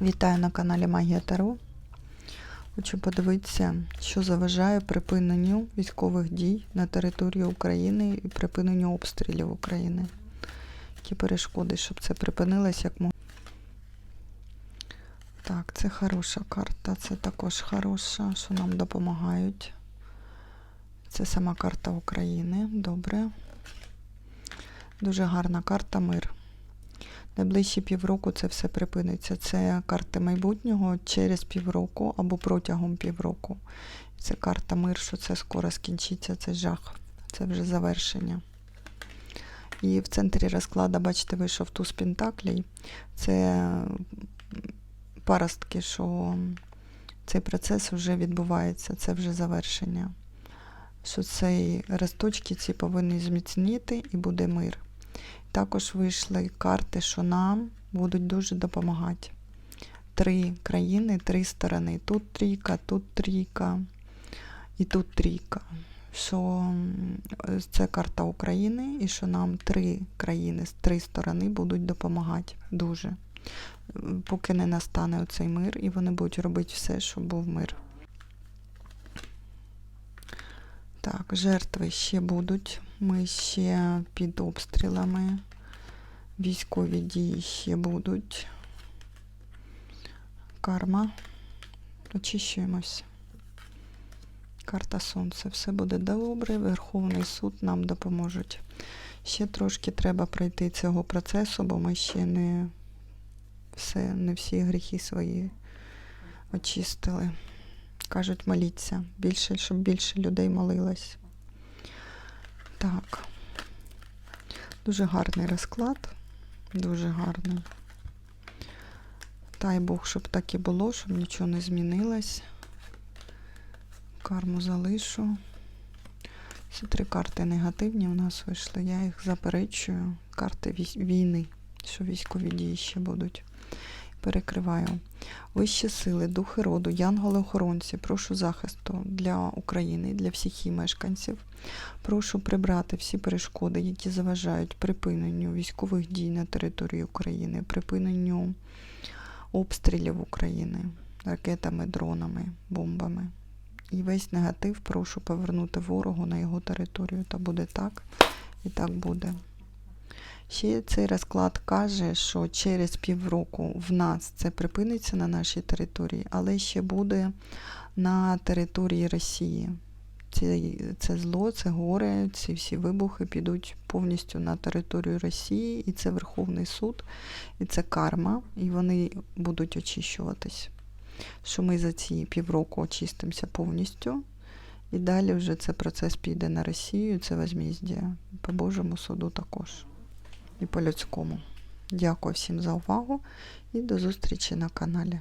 Вітаю на каналі Магія Таро. Хочу подивитися, що заважає припиненню військових дій на території України і припиненню обстрілів України. Які перешкоди, щоб це припинилось як мог. Так, це хороша карта, це також хороша, що нам допомагають. Це сама карта України. Добре. Дуже гарна карта мир. Найближчі півроку це все припиниться. Це карти майбутнього через півроку або протягом півроку. Це карта мир, що це скоро скінчиться, це жах, це вже завершення. І в центрі розкладу, бачите, вийшов туз Пентаклей. Це паростки, що цей процес вже відбувається, це вже завершення. Що цей росточки ці повинні зміцніти і буде мир. Також вийшли карти, що нам будуть дуже допомагати. Три країни, три сторони. Тут трійка, тут трійка і тут трійка. Що це карта України, і що нам три країни з три сторони будуть допомагати дуже. Поки не настане оцей мир, і вони будуть робити все, щоб був мир. Так, жертви ще будуть. Ми ще під обстрілами. Військові дії ще будуть. Карма. Очищуємось. Карта Сонця. Все буде добре. Верховний суд нам допоможуть. Ще трошки треба пройти цього процесу, бо ми ще не все, не всі гріхи свої очистили. Кажуть, моліться. Більше, щоб більше людей молилось. Так. Дуже гарний розклад. Дуже гарний. Дай Бог, щоб так і було, щоб нічого не змінилось. Карму залишу. Ці три карти негативні у нас вийшли. Я їх заперечую. Карти війни, що військові дії ще будуть. Перекриваю. Вищі сили, духи роду, янголи-охоронці, прошу захисту для України, для всіх її мешканців. Прошу прибрати всі перешкоди, які заважають припиненню військових дій на території України, припиненню обстрілів України ракетами, дронами, бомбами. І весь негатив прошу повернути ворогу на його територію. Та буде так, і так буде. Ще цей розклад каже, що через півроку в нас це припиниться на нашій території, але ще буде на території Росії. Це, це зло, це горе, ці всі вибухи підуть повністю на територію Росії, і це Верховний суд, і це карма, і вони будуть очищуватись. Що ми за ці півроку очистимося повністю. І далі вже цей процес піде на Росію, це возміздя. По Божому суду також і по-людському. Дякую всім за увагу і до зустрічі на каналі.